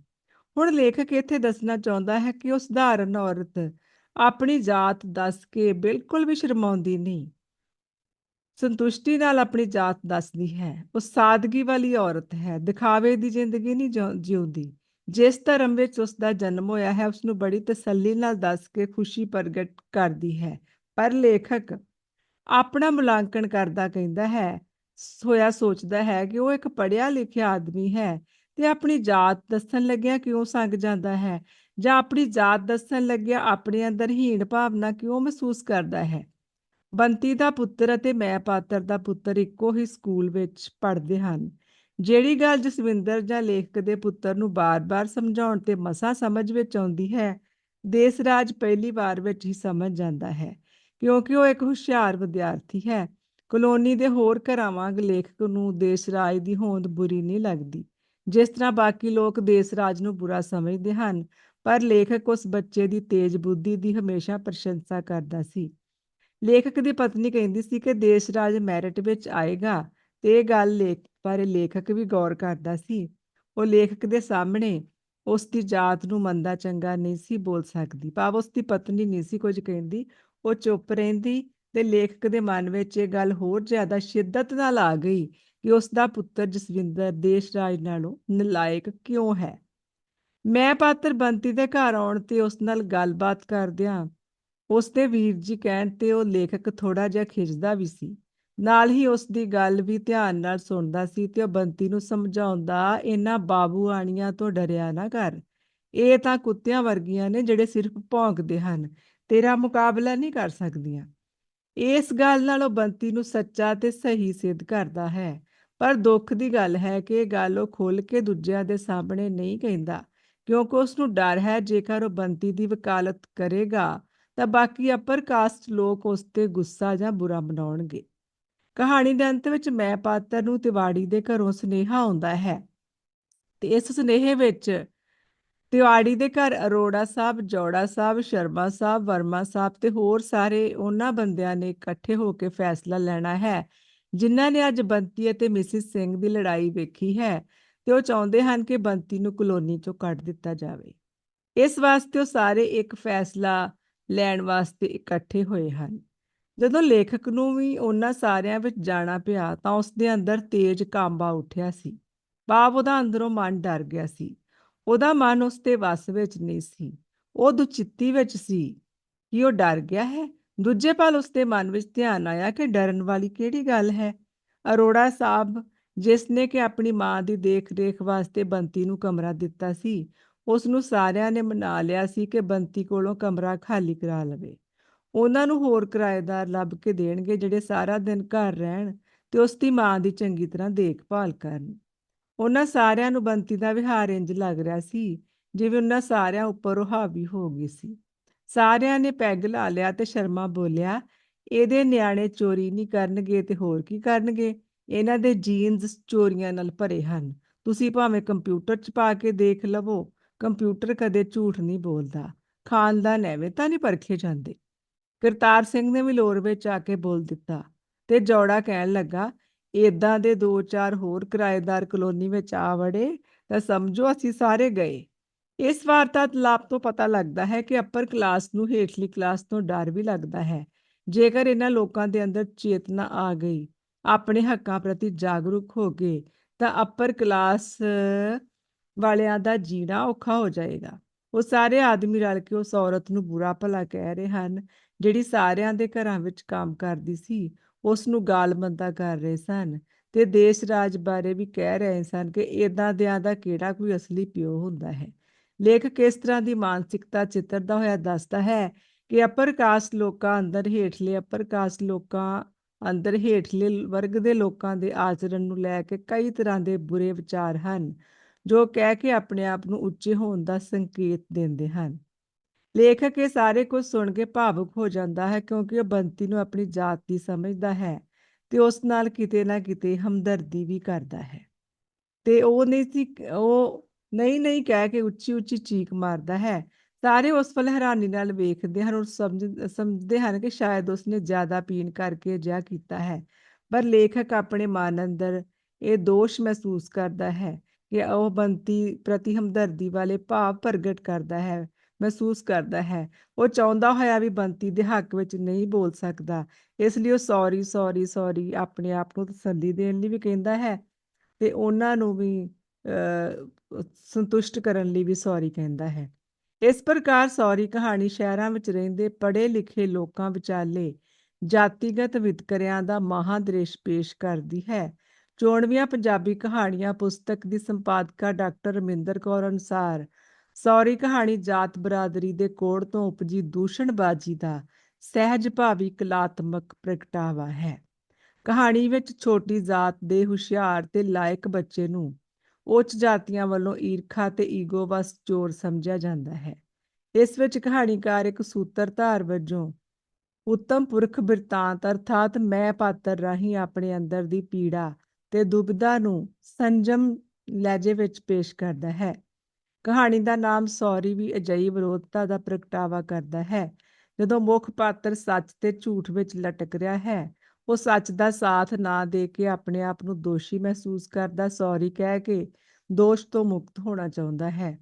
ਹੁਣ ਲੇਖਕ ਇੱਥੇ ਦੱਸਣਾ ਚਾਹੁੰਦਾ ਹੈ ਕਿ ਉਹ ਸਧਾਰਨ ਔਰਤ ਆਪਣੀ ਜਾਤ ਦੱਸ ਕੇ ਬਿਲਕੁਲ ਵੀ ਸ਼ਰਮਾਉਂਦੀ ਨਹੀਂ। ਸੰਤੁਸ਼ਟੀ ਨਾਲ ਆਪਣੀ ਜਾਤ ਦੱਸਦੀ ਹੈ। ਉਹ ਸਾਦਗੀ ਵਾਲੀ ਔਰਤ ਹੈ। ਦਿਖਾਵੇ ਦੀ ਜ਼ਿੰਦਗੀ ਨਹੀਂ ਜਿਉ- ਜਿਉਂਦੀ ਜਿਸ ਧਰਮ ਵਿੱਚ ਉਸ ਦਾ ਜਨਮ ਹੋਇਆ ਹੈ ਉਸ ਨੂੰ ਬੜੀ ਤਸੱਲੀ ਨਾਲ ਦੱਸ ਕੇ ਖੁਸ਼ੀ ਪ੍ਰਗਟ ਕਰਦੀ ਹੈ। ਪਰ ਲੇਖਕ ਆਪਣਾ ਮੁਲਾਂਕਣ ਕਰਦਾ ਕਹਿੰਦਾ ਹੈ, ਹੋਇਆ ਸੋਚਦਾ ਹੈ ਕਿ ਉਹ ਇੱਕ ਪੜ੍ਹਿਆ ਲਿਖਿਆ ਆਦਮੀ ਹੈ ਤੇ ਆਪਣੀ ਜਾਤ ਦੱਸਣ ਲੱਗਿਆ ਕਿਉਂ ਸੰਗ ਜਾਂਦਾ ਹੈ ਜਾਂ ਆਪਣੀ ਜਾਤ ਦੱਸਣ ਲੱਗਿਆ ਆਪਣੇ ਅੰਦਰ ਹੀਣ ਭਾਵਨਾ ਕਿਉਂ ਮਹਿਸੂਸ ਕਰਦਾ ਹੈ? ਬੰਤੀ ਦਾ ਪੁੱਤਰ ਅਤੇ ਮੈਂ ਪਾਤਰ ਦਾ ਪੁੱਤਰ ਇੱਕੋ ਹੀ ਸਕੂਲ ਵਿੱਚ ਪੜ੍ਹਦੇ ਹਨ। ਜਿਹੜੀ ਗੱਲ ਜਸਵਿੰਦਰ ਜਾਂ ਲੇਖਕ ਦੇ ਪੁੱਤਰ ਨੂੰ ਬਾਰ-ਬਾਰ ਸਮਝਾਉਣ ਤੇ ਮਸਾ ਸਮਝ ਵਿੱਚ ਆਉਂਦੀ ਹੈ, ਦੇਸ਼ ਰਾਜ ਪਹਿਲੀ ਵਾਰ ਵਿੱਚ ਹੀ ਸਮਝ ਜਾਂਦਾ ਹੈ, ਕਿਉਂਕਿ ਉਹ ਇੱਕ ਹੁਸ਼ਿਆਰ ਵਿਦਿਆਰਥੀ ਹੈ। ਕਲੋਨੀ ਦੇ ਹੋਰ ਘਰਾਂ ਵਾਂਗ ਲੇਖਕ ਨੂੰ ਦੇਸ਼ ਰਾਜ ਦੀ ਹੋਂਦ ਬੁਰੀ ਨਹੀਂ ਲੱਗਦੀ। ਜਿਸ ਤਰ੍ਹਾਂ ਬਾਕੀ ਲੋਕ ਦੇਸ ਰਾਜ ਨੂੰ ਬੁਰਾ ਸਮਝਦੇ ਹਨ, ਪਰ ਲੇਖਕ ਉਸ ਬੱਚੇ ਦੀ ਤੇਜ਼ ਬੁੱਧੀ ਦੀ ਹਮੇਸ਼ਾ ਪ੍ਰਸ਼ੰਸਾ ਕਰਦਾ ਸੀ। ਲੇਖਕ ਦੀ ਪਤਨੀ ਕਹਿੰਦੀ ਸੀ ਕਿ ਦੇਸ਼ ਰਾਜ ਮੈਰਿਟ ਵਿੱਚ ਆਏਗਾ ਤੇ ਇਹ ਗੱਲ ਲੇਖ ਬਾਰੇ ਲੇਖਕ ਵੀ ਗੌਰ ਕਰਦਾ ਸੀ। ਉਹ ਲੇਖਕ ਦੇ ਸਾਹਮਣੇ ਉਸ ਦੀ ਜਾਤ ਨੂੰ ਮੰਦਾ ਚੰਗਾ ਨਹੀਂ ਸੀ ਬੋਲ ਸਕਦੀ। ਭਾਵ ਉਸ ਦੀ ਪਤਨੀ ਨਹੀਂ ਸੀ ਕੁਝ ਕਹਿੰਦੀ। ਉਹ ਚੁੱਪ ਰਹਿੰਦੀ ਤੇ ਲੇਖਕ ਦੇ ਮਨ ਵਿੱਚ ਇਹ ਗੱਲ ਹੋਰ ਜ਼ਿਆਦਾ ਸ਼ਿੱਦਤ ਨਾਲ ਆ ਗਈ ਕਿ ਉਸ ਦਾ ਪੁੱਤਰ ਜਸਵਿੰਦਰ ਦੇਸ਼ ਰਾਜ ਨਾਲੋਂ ਨਲਾਇਕ ਕਿਉਂ ਹੈ। ਮੈਂ ਪਾਤਰ ਬੰਤੀ ਦੇ ਘਰ ਆਉਣ ਤੇ ਉਸ ਨਾਲ ਗੱਲਬਾਤ ਕਰਦਿਆਂ ਉਸ ਦੇ ਵੀਰ ਜੀ ਕਹਿਣ ਤੇ ਉਹ ਲੇਖਕ ਥੋੜਾ ਜਿਹਾ ਖਿਜਦਾ ਵੀ ਸੀ। ਨਾਲ ਹੀ ਉਸ ਦੀ ਗੱਲ ਵੀ ਧਿਆਨ ਨਾਲ ਸੁਣਦਾ ਸੀ ਤੇ ਉਹ ਬੰਤੀ ਨੂੰ ਸਮਝਾਉਂਦਾ ਇਹਨਾਂ ਬਾਬੂ ਆਣੀਆਂ ਤੋਂ ਡਰਿਆ ਨਾ ਕਰ। ਇਹ ਤਾਂ ਕੁੱਤਿਆਂ ਵਰਗੀਆਂ ਨੇ ਜਿਹੜੇ ਸਿਰਫ ਭੌਂਕਦੇ ਹਨ। ਤੇਰਾ ਮੁਕਾਬਲਾ ਨਹੀਂ ਕਰ ਸਕਦੀਆਂ। ਇਸ ਗੱਲ ਨਾਲ ਉਹ ਬੰਤੀ ਨੂੰ ਸੱਚਾ ਤੇ ਸਹੀ ਸਿੱਧ ਕਰਦਾ ਹੈ। ਪਰ ਦੁੱਖ ਦੀ ਗੱਲ ਹੈ ਕਿ ਇਹ ਗੱਲ ਉਹ ਖੋਲ ਕੇ ਦੂਜਿਆਂ ਦੇ ਸਾਹਮਣੇ ਨਹੀਂ ਕਹਿੰਦਾ। ਕਿਉਂਕਿ ਉਸ ਨੂੰ ਡਰ ਹੈ, ਜੇਕਰ ਉਹ ਬੰਤੀ ਦੀ ਵਕਾਲਤ ਕਰੇਗਾ, ਤਾਂ ਬਾਕੀ ਅਪਰ ਕਾਸਟ ਲੋਕ ਉਸ ਤੇ ਗੁੱਸਾ ਜਾਂ ਬੁਰਾ ਮਨਾਉਣਗੇ। ਕਹਾਣੀ ਦੇ ਅੰਤ ਵਿੱਚ ਮੈਂ ਪਾਤਰ ਨੂੰ ਤਿਵਾੜੀ ਦੇ ਘਰੋਂ ਸੁਨੇਹਾ ਆਉਂਦਾ ਹੈ। ਤੇ ਇਸ ਸੁਨੇਹੇ ਵਿੱਚ ਤਿਵਾੜੀ ਦੇ ਘਰ ਅਰੋੜਾ ਸਾਹਿਬ, ਜੋੜਾ ਸਾਹਿਬ, ਸ਼ਰਮਾ ਸਾਹਿਬ, ਵਰਮਾ ਸਾਹਿਬ ਤੇ ਹੋਰ ਸਾਰੇ ਉਹਨਾਂ ਬੰਦਿਆਂ ਨੇ ਇਕੱਠੇ ਹੋ ਕੇ ਫੈਸਲਾ ਲੈਣਾ ਹੈ, ਜਿਨ੍ਹਾਂ ਨੇ ਅੱਜ ਬੰਤੀ ਅਤੇ ਮਿਸਿਸ ਸਿੰਘ ਦੀ ਲੜਾਈ ਵੇਖੀ ਹੈ ਤੇ ਉਹ ਚਾਹੁੰਦੇ ਹਨ ਕਿ ਬੰਤੀ ਨੂੰ ਕਲੋਨੀ ਚੋਂ ਕੱਢ ਦਿੱਤਾ ਜਾਵੇ। ਇਸ ਵਾਸਤੇ ਉਹ ਸਾਰੇ ਇੱਕ ਫੈਸਲਾ ਲੈਣ ਵਾਸਤੇ ਇਕੱਠੇ ਹੋਏ ਹਨ। ਜਦੋਂ ਲੇਖਕ ਨੂੰ ਵੀ ਉਹਨਾਂ ਸਾਰਿਆਂ ਵਿੱਚ ਜਾਣਾ ਪਿਆ ਤਾਂ ਉਸ ਦੇ ਅੰਦਰ ਤੇਜ਼ ਕਾਂਬਾ ਉੱਠਿਆ ਸੀ। ਬਾਪ ਉਹਦਾ ਅੰਦਰੋਂ ਮਨ ਡਰ ਗਿਆ ਸੀ। ਉਹਦਾ ਮਨ ਉਸ ਦੇ ਵੱਸ ਵਿੱਚ ਨਹੀਂ ਸੀ। ਉਹ ਦੁਚਿੱਤੀ ਵਿੱਚ ਸੀ ਕਿ ਉਹ ਡਰ ਗਿਆ ਹੈ। ਦੂਜੇ ਪਲ ਉਸ ਦੇ ਮਨ ਵਿੱਚ ਧਿਆਨ ਆਇਆ ਕਿ ਡਰਨ ਵਾਲੀ ਕਿਹੜੀ ਗੱਲ ਹੈ? ਅਰੋੜਾ ਸਾਹਿਬ, ਜਿਸ ਨੇ ਕਿ ਆਪਣੀ ਮਾਂ ਦੀ ਦੇਖ-ਰੇਖ ਵਾਸਤੇ ਬੰਤੀ ਨੂੰ ਕਮਰਾ ਦਿੱਤਾ ਸੀ ਉਸ ਨੂੰ ਸਾਰਿਆਂ ਨੇ ਮਨਾ ਲਿਆ ਸੀ ਕਿ ਬੰਤੀ ਕੋਲੋਂ ਕਮਰਾ ਖਾਲੀ ਕਰਾ ਲਵੇ। ਉਹਨਾਂ ਨੂੰ ਹੋਰ ਕਿਰਾਏਦਾਰ ਲੱਭ ਕੇ ਦੇਣਗੇ ਜਿਹੜੇ ਸਾਰਾ ਦਿਨ ਘਰ ਰਹਿਣ ਤੇ ਉਸ ਦੀ ਮਾਂ ਦੀ ਚੰਗੀ ਤਰ੍ਹਾਂ ਦੇਖਭਾਲ ਕਰਨ। ਉਹਨਾਂ ਸਾਰਿਆਂ ਨੂੰ ਬੰਤੀ ਦਾ ਵਿਹਾਰ ਇੰਜ ਲੱਗ ਰਿਹਾ ਸੀ ਜਿਵੇਂ ਉਹਨਾਂ ਸਾਰਿਆਂ ਉੱਪਰ ਉਹ ਹਾਵੀ ਹੋ ਗਈ ਸੀ। ਸਾਰਿਆਂ ਨੇ ਪੈਗ ਲਾ ਲਿਆ ਤੇ ਸ਼ਰਮਾ ਬੋਲਿਆ, ਇਹਦੇ ਨਿਆਣੇ ਚੋਰੀ ਨਹੀਂ ਕਰਨਗੇ ਤੇ ਹੋਰ ਕੀ ਕਰਨਗੇ? ਇਹਨਾਂ ਦੇ ਜੀਨਸ ਚੋਰੀਆਂ ਨਾਲ ਭਰੇ ਹਨ। ਤੁਸੀਂ ਭਾਵੇਂ ਕੰਪਿਊਟਰ 'ਚ ਪਾ ਕੇ ਦੇਖ ਲਵੋ। ਕੰਪਿਊਟਰ ਕਦੇ ਝੂਠ ਨਹੀਂ ਬੋਲਦਾ। ਖਾਨਦਾਨ ਐਵੇਂ ਤਾਂ ਨਹੀਂ ਪਰਖੇ ਜਾਂਦੇ? ਕਰਤਾਰ ਸਿੰਘ ਨੇ ਵੀ ਲੋਰ ਵਿੱਚ ਆ ਕੇ ਬੋਲ ਦਿੱਤਾ ਤੇ ਜੋੜਾ ਕਹਿਣ ਲੱਗਾ, ਏਦਾਂ ਦੇ ਦੋ ਚਾਰ ਹੋਰ ਕਿਰਾਏਦਾਰ ਕਲੋਨੀ ਵਿੱਚ ਆ ਵੜੇ ਤਾਂ ਸਮਝੋ ਅਸੀਂ ਸਾਰੇ ਗਏ। ਇਸ ਵਾਰਤਾਲਾਪ ਤੋਂ ਪਤਾ ਲੱਗਦਾ ਹੈ ਕਿ ਅਪਰ ਕਲਾਸ ਨੂੰ ਹੇਠਲੀ ਕਲਾਸ ਤੋਂ ਡਰ ਵੀ ਲੱਗਦਾ ਹੈ, ਜੇਕਰ ਇਹਨਾਂ ਲੋਕਾਂ ਦੇ ਅੰਦਰ ਚੇਤਨਾ ਆ ਗਈ, ਆਪਣੇ ਹੱਕਾਂ ਪ੍ਰਤੀ ਜਾਗਰੂਕ ਹੋ ਗਏ ਤਾਂ ਅੱਪਰ ਕਲਾਸ ਵਾਲਿਆਂ ਦਾ ਜੀਣਾ ਔਖਾ ਹੋ ਜਾਏਗਾ। ਉਹ ਸਾਰੇ ਆਦਮੀ ਰਲ ਕੇ ਉਸ ਔਰਤ ਨੂੰ ਬੁਰਾ ਭਲਾ ਕਹਿ ਰਹੇ ਹਨ ਜਿਹੜੀ ਸਾਰਿਆਂ ਦੇ ਘਰਾਂ ਵਿੱਚ ਕੰਮ ਕਰਦੀ ਸੀ ਉਸ ਨੂੰ ਗਾਲਮੰਦਾ ਕਰ ਰਹੇ ਸਨ ਤੇ ਦੇਸ਼ ਰਾਜ ਬਾਰੇ ਵੀ ਕਹਿ ਰਹੇ ਸਨ ਕਿ ਇਦਾਂ ਦਿਆਂ ਦਾ ਕਿਹੜਾ ਕੋਈ ਅਸਲੀ ਪਿਓ ਹੁੰਦਾ ਹੈ। ਲੇਖਕ ਇਸ ਤਰ੍ਹਾਂ ਦੀ ਮਾਨਸਿਕਤਾ ਚਿੱਤਰਦਾ ਹੋਇਆ ਦੱਸਦਾ ਹੈ ਕਿ ਅਪਰ ਕਾਸਟ ਲੋਕਾਂ ਅੰਦਰ ਹੇਠਲੇ ਅਪਰ ਕਾਸਟ ਲੋਕਾਂ ਅੰਦਰ ਹੇਠਲੇ ਵਰਗ ਦੇ ਲੋਕਾਂ ਦੇ ਆਚਰਣ ਨੂੰ ਲੈ ਕੇ ਕਈ ਤਰ੍ਹਾਂ ਦੇ ਬੁਰੇ ਵਿਚਾਰ ਹਨ, ਜੋ ਕਹਿ ਕੇ ਆਪਣੇ ਆਪ ਨੂੰ ਉੱਚੇ ਹੋਣ ਦਾ ਸੰਕੇਤ ਦਿੰਦੇ ਹਨ। ਲੇਖਕ ਇਹ ਸਾਰੇ ਕੁਝ ਸੁਣ ਕੇ ਭਾਵੁਕ ਹੋ ਜਾਂਦਾ ਹੈ ਕਿਉਂਕਿ ਉਹ ਬੰਤੀ ਨੂੰ ਆਪਣੀ ਜਾਤ ਦੀ ਸਮਝਦਾ ਹੈ ਤੇ ਉਸ ਨਾਲ ਕਿਤੇ ਨਾ ਕਿਤੇ ਹਮਦਰਦੀ ਵੀ ਕਰਦਾ ਹੈ। ਤੇ ਉਹ ਨਹੀਂ ਸੀ ਉਹ ਨਹੀਂ ਨਹੀਂ ਕਹਿ ਕੇ ਉੱਚੀ ਉੱਚੀ ਚੀਕ ਮਾਰਦਾ ਹੈ। ਸਾਰੇ ਉਸ ਵੱਲ ਹੈਰਾਨੀ ਨਾਲ ਵੇਖਦੇ ਹਨ ਔਰ ਸਮਝ, ਸਮਝਦੇ ਹਨ ਕਿ ਸ਼ਾਇਦ ਉਸਨੇ ਜ਼ਿਆਦਾ ਪੀਣ ਕਰਕੇ ਅਜਿਹਾ ਕੀਤਾ ਹੈ। ਪਰ ਲੇਖਕ ਆਪਣੇ ਮਨ ਅੰਦਰ ਇਹ ਦੋਸ਼ ਮਹਿਸੂਸ ਕਰਦਾ ਹੈ ਕਿ ਉਹ ਬੰਤੀ ਪ੍ਰਤੀ ਹਮਦਰਦੀ ਵਾਲੇ ਭਾਵ ਪ੍ਰਗਟ ਕਰਦਾ ਹੈ। ਮਹਿਸੂਸ ਕਰਦਾ ਹੈ। ਉਹ ਚਾਹੁੰਦਾ ਹੋਇਆ ਵੀ ਬੰਤੀ ਦੇ ਹੱਕ ਵਿੱਚ ਨਹੀਂ ਬੋਲ ਸਕਦਾ। ਇਸ ਲਈ ਉਹ ਸੌਰੀ ਸੌਰੀ ਸੌਰੀ ਆਪਣੇ ਆਪ ਨੂੰ ਤਸੱਲੀ ਦੇਣ ਲਈ ਵੀ ਕਹਿੰਦਾ ਹੈ ਤੇ ਉਹਨਾਂ ਨੂੰ ਵੀ ਸੰਤੁਸ਼ਟ ਕਰਨ ਲਈ ਵੀ ਸੌਰੀ ਕਹਿੰਦਾ ਹੈ। ਇਸ ਪ੍ਰਕਾਰ ਸੌਰੀ ਕਹਾਣੀ ਸ਼ਹਿਰਾਂ ਵਿੱਚ ਰਹਿੰਦੇ ਪੜ੍ਹੇ ਲਿਖੇ ਲੋਕਾਂ ਵਿਚਾਲੇ ਜਾਤੀਗਤ ਵਿਤਕਰਿਆਂ ਦਾ ਮਹਾਂਦ੍ਰਿਸ਼ ਪੇਸ਼ ਕਰਦੀ ਹੈ। ਚੋਣਵੀਆਂ ਪੰਜਾਬੀ ਕਹਾਣੀਆਂ ਪੁਸਤਕ ਦੀ ਸੰਪਾਦਕਾ ਡਾਕਟਰ ਰਮਿੰਦਰ ਕੌਰ ਅਨੁਸਾਰ ਸੌਰੀ ਕਹਾਣੀ ਜਾਤ ਬਰਾਦਰੀ ਦੇ ਕੋੜ ਤੋਂ ਉਪਜੀ ਦੂਸ਼ਣਬਾਜ਼ੀ ਦਾ ਸਹਿਜ ਭਾਵੀ ਕਲਾਤਮਕ ਪ੍ਰਗਟਾਵਾ ਹੈ। ਕਹਾਣੀ ਵਿੱਚ ਛੋਟੀ ਜਾਤ ਦੇ ਹੁਸ਼ਿਆਰ ਤੇ ਲਾਇਕ ਬੱਚੇ ਨੂੰ ਉੱਚ ਜਾਤੀਆਂ ਵੱਲੋਂ ਈਰਖਾ ਤੇ ਈਗੋ ਵਸ ਚੋਰ ਸਮਝਿਆ ਜਾਂਦਾ ਹੈ। ਇਸ ਵਿੱਚ ਕਹਾਣੀਕਾਰ ਇੱਕ ਸੂਤਰਧਾਰ ਵਜੋਂ ਉੱਤਮ ਪੁਰਖ ਬਿਰਤਾਂਤ ਅਰਥਾਤ ਮੈਂ ਪਾਤਰ ਰਾਹੀਂ ਆਪਣੇ ਅੰਦਰ ਦੀ ਪੀੜਾ ਤੇ ਦੁਬਿਧਾ ਨੂੰ ਸੰਜਮ ਲਹਿਜੇ ਵਿੱਚ ਪੇਸ਼ ਕਰਦਾ ਹੈ। ਕਹਾਣੀ ਦਾ ਨਾਮ ਸੌਰੀ ਵੀ ਅਜਿਹੀ ਵਿਰੋਧਤਾ ਦਾ ਪ੍ਰਗਟਾਵਾ ਕਰਦਾ ਹੈ। ਜਦੋਂ ਮੁੱਖ ਪਾਤਰ ਸੱਚ ਤੇ ਝੂਠ ਵਿੱਚ ਲਟਕ ਰਿਹਾ ਹੈ, ਉਹ ਸੱਚ ਦਾ ਸਾਥ ਨਾ ਦੇ ਕੇ ਆਪਣੇ ਆਪ ਨੂੰ ਦੋਸ਼ੀ ਮਹਿਸੂਸ ਕਰਦਾ ਸੌਰੀ ਕਹਿ ਕੇ ਦੋਸ਼ ਤੋਂ ਮੁਕਤ ਹੋਣਾ ਚਾਹੁੰਦਾ ਹੈ।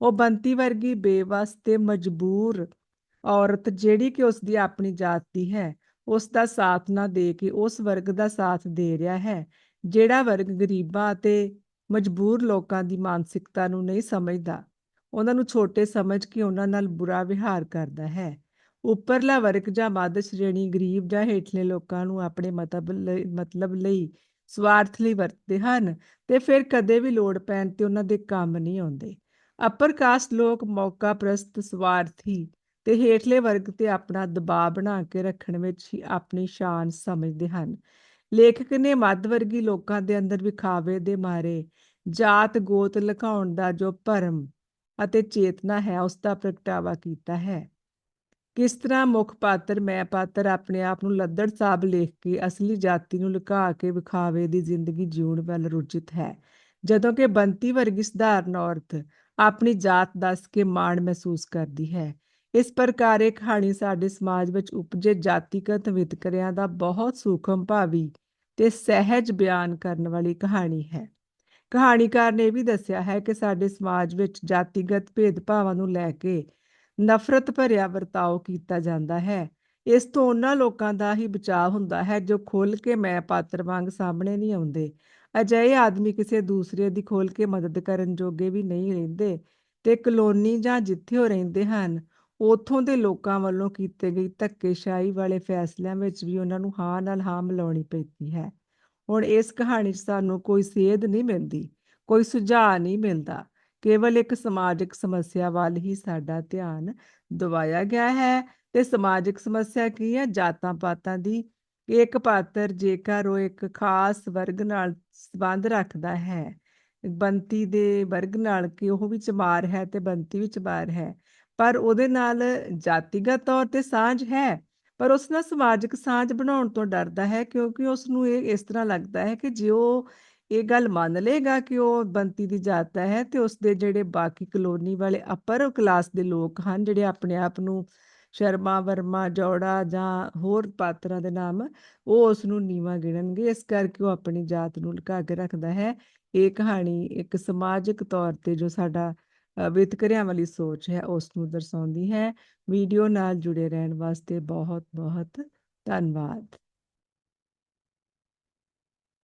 ਉਹ ਬੰਤੀ ਵਰਗੀ ਬੇਵਸ ਤੇ ਮਜਬੂਰ ਔਰਤ ਜਿਹੜੀ ਕਿ ਉਸ ਦੀ ਆਪਣੀ ਜਾਤ ਦੀ ਹੈ, ਉਸ ਦਾ ਸਾਥ ਨਾ ਦੇ ਕੇ ਉਸ ਵਰਗ ਦਾ ਸਾਥ ਦੇ ਰਿਹਾ ਹੈ, ਜਿਹੜਾ ਵਰਗ ਗਰੀਬਾਂ ਅਤੇ ਮਜਬੂਰ ਲੋਕਾਂ ਦੀ ਮਾਨਸਿਕਤਾ ਨੂੰ ਨਹੀਂ ਸਮਝਦਾ। ਉਹਨਾਂ ਨੂੰ ਛੋਟੇ ਸਮਝ ਕੇ ਉਹਨਾਂ ਨਾਲ ਬੁਰਾ ਵਿਹਾਰ ਕਰਦਾ ਹੈ। ਉੱਪਰਲਾ ਵਰਗ ਜਾਂ ਮੱਧ ਸ਼੍ਰੇਣੀ ਗਰੀਬ ਜਾਂ ਹੇਠਲੇ ਲੋਕਾਂ ਨੂੰ ਆਪਣੇ ਮਤਲਬ ਲਈ ਲਈ ਸਵਾਰਥ ਲਈ ਵਰਤਦੇ ਹਨ ਤੇ ਫਿਰ ਕਦੇ ਵੀ ਲੋੜ ਪੈਣ ਤੇ ਉਹਨਾਂ ਦੇ ਕੰਮ ਨਹੀਂ ਆਉਂਦੇ। ਅਪਰ ਕਾਸਟ ਲੋਕ ਮੌਕਾ ਪ੍ਰਸਤ ਸਵਾਰਥੀ ਤੇ ਹੇਠਲੇ ਵਰਗ ਤੇ ਆਪਣਾ ਦਬਾਅ ਬਣਾ ਕੇ ਰੱਖਣ ਵਿੱਚ ਹੀ ਆਪਣੀ ਸ਼ਾਨ ਸਮਝਦੇ ਹਨ। ਲੇਖਕ ਨੇ ਮੱਧ ਵਰਗੀ ਲੋਕਾਂ ਦੇ ਅੰਦਰ ਵਿਖਾਵੇ ਦੇ ਮਾਰੇ, ਜਾਤ ਗੋਤ ਲੁਕਾਉਣ ਦਾ ਜੋ ਭਰਮ ਅਤੇ ਚੇਤਨਾ ਹੈ, ਉਸ ਦਾ ਪ੍ਰਗਟਾਵਾ ਕੀਤਾ ਹੈ। ਕਿਸ ਤਰ੍ਹਾਂ ਮੁੱਖ ਪਾਤਰ, ਮੈਂ ਪਾਤਰ ਆਪਣੇ ਆਪ ਨੂੰ ਲੱਦੜ ਸਾਹਿਬ ਲੇਖ ਕੇ ਅਸਲੀ ਜਾਤੀ ਨੂੰ ਲੁਕਾ ਕੇ ਵਿਖਾਵੇ ਦੀ ਜ਼ਿੰਦਗੀ ਜਿਉਣ ਵੱਲ ਰੁਚਿਤ ਹੈ। ਜਦੋਂ ਕਿ ਬੰਤੀ ਵਰਗੀ ਸਧਾਰਨ ਔਰਤ ਆਪਣੀ ਜਾਤ ਦੱਸ ਕੇ ਮਾਣ ਮਹਿਸੂਸ ਕਰਦੀ ਹੈ। ਇਸ ਪ੍ਰਕਾਰ ਇਹ ਕਹਾਣੀ ਸਾਡੇ ਸਮਾਜ ਵਿੱਚ ਉਪਜੇ ਜਾਤੀਗਤ ਵਿਤਕਰਿਆਂ ਦਾ ਬਹੁਤ ਸੂਖਮ ਭਾਵੀ ਤੇ ਸਹਿਜ ਬਿਆਨ ਕਰਨ ਵਾਲੀ ਕਹਾਣੀ ਹੈ। ਕਹਾਣੀਕਾਰ ਨੇ ਇਹ ਵੀ ਦੱਸਿਆ ਹੈ ਕਿ ਸਾਡੇ ਸਮਾਜ ਵਿੱਚ ਜਾਤੀਗਤ ਭੇਦਭਾਵਾਂ ਨੂੰ ਲੈ ਕੇ ਨਫ਼ਰਤ ਭਰਿਆ ਵਰਤਾਓ ਕੀਤਾ ਜਾਂਦਾ ਹੈ। ਇਸ ਤੋਂ ਉਹਨਾਂ ਲੋਕਾਂ ਦਾ ਹੀ ਬਚਾਅ ਹੁੰਦਾ ਹੈ ਜੋ ਖੁੱਲ ਕੇ ਮੈਂ ਪਾਤਰ ਵਾਂਗ ਸਾਹਮਣੇ ਨਹੀਂ ਆਉਂਦੇ। ਅਜਿਹੇ ਆਦਮੀ ਕਿਸੇ ਦੂਸਰੇ ਦੀ ਖੋਲ ਕੇ ਮਦਦ ਕਰਨ ਜੋਗੇ ਵੀ ਨਹੀਂ ਰਹਿੰਦੇ ਤੇ ਕਲੋਨੀ ਜਾਂ ਜਿੱਥੇ ਉਹ ਰਹਿੰਦੇ ਹਨ ਉਥੋਂ ਦੇ ਲੋਕਾਂ ਵੱਲੋਂ ਕੀਤੇ ਗਈ ਧੱਕੇਸ਼ਾਹੀ ਵਾਲੇ ਫੈਸਲਿਆਂ ਵਿੱਚ ਵੀ ਉਹਨਾਂ ਨੂੰ ਹਾਂ ਨਾਲ ਹਾਂ ਮਿਲਾਉਣੀ ਪੈਂਦੀ ਹੈ। ਹੁਣ ਇਸ ਕਹਾਣੀ 'ਚ ਸਾਨੂੰ ਕੋਈ ਸੇਧ ਨਹੀਂ ਮਿਲਦੀ, ਕੋਈ ਸੁਝਾਅ ਨਹੀਂ ਮਿਲਦਾ। ਕੇਵਲ ਇੱਕ ਸਮਾਜਿਕ ਸਮੱਸਿਆ ਵੱਲ ਹੀ ਸਾਡਾ ਧਿਆਨ ਦਿਵਾਇਆ ਗਿਆ ਹੈ ਤੇ ਸਮਾਜਿਕ ਸਮੱਸਿਆ ਕੀ ਹੈ? ਜਾਤਾਂ ਪਾਤਾਂ ਦੀ ਇੱਕ ਪਾਤਰ ਜੇਕਰ ਉਹ ਇੱਕ ਖਾਸ ਵਰਗ ਨਾਲ ਸੰਬੰਧ ਰੱਖਦਾ ਹੈ, ਬੰਤੀ ਦੇ ਵਰਗ ਨਾਲ ਕਿ ਉਹ ਵੀ ਚਮਾਰ ਹੈ ਤੇ ਬੰਤੀ ਵੀ ਚਮਾਰ ਹੈ ਪਰ ਉਹਦੇ ਨਾਲ ਜਾਤੀਗਤ ਤੌਰ ਤੇ ਸਾਂਝ ਹੈ, ਪਰ ਉਸ ਨਾਲ ਸਮਾਜਿਕ ਸਾਂਝ ਬਣਾਉਣ ਤੋਂ ਡਰਦਾ ਹੈ ਕਿਉਂਕਿ ਉਸ ਨੂੰ ਇਹ ਇਸ ਤਰ੍ਹਾਂ ਲੱਗਦਾ ਹੈ ਕਿ ਜੇ ਉਹ ਇਹ ਗੱਲ ਮੰਨ ਲਏਗਾ ਕਿ ਉਹ ਬੰਤੀ ਦੀ ਜਾਤ ਹੈ ਤੇ ਉਸ ਦੇ ਜਿਹੜੇ ਬਾਕੀ ਕਲੋਨੀ ਵਾਲੇ ਅਪਰ ਕਲਾਸ ਦੇ ਲੋਕ ਹਨ, ਜਿਹੜੇ ਆਪਣੇ ਆਪ ਨੂੰ ਸ਼ਰਮਾ, ਵਰਮਾ, ਜੋੜਾ ਜਾਂ ਹੋਰ ਪਾਤਰਾਂ ਦੇ ਨਾਮ, ਉਹ ਉਸ ਨੂੰ ਨੀਵਾ ਗਿਣਨਗੇ, ਇਸ ਕਰਕੇ ਉਹ ਆਪਣੀ ਜਾਤ ਨੂੰ ਲੁਕਾ ਕੇ ਰੱਖਦਾ ਹੈ। ਇਹ ਕਹਾਣੀ ਇੱਕ ਸਮਾਜਿਕ ਤੌਰ ਤੇ ਜੋ ਸਾਡਾ ਵਿਤਕਰਿਆਂ ਵਾਲੀ ਸੋਚ ਹੈ ਉਸ ਨੂੰ ਦਰਸਾਉਂਦੀ ਹੈ। ਵੀਡੀਓ ਨਾਲ ਜੁੜੇ ਰਹਿਣ ਵਾਸਤੇ ਬਹੁਤ ਬਹੁਤ ਧੰਨਵਾਦ।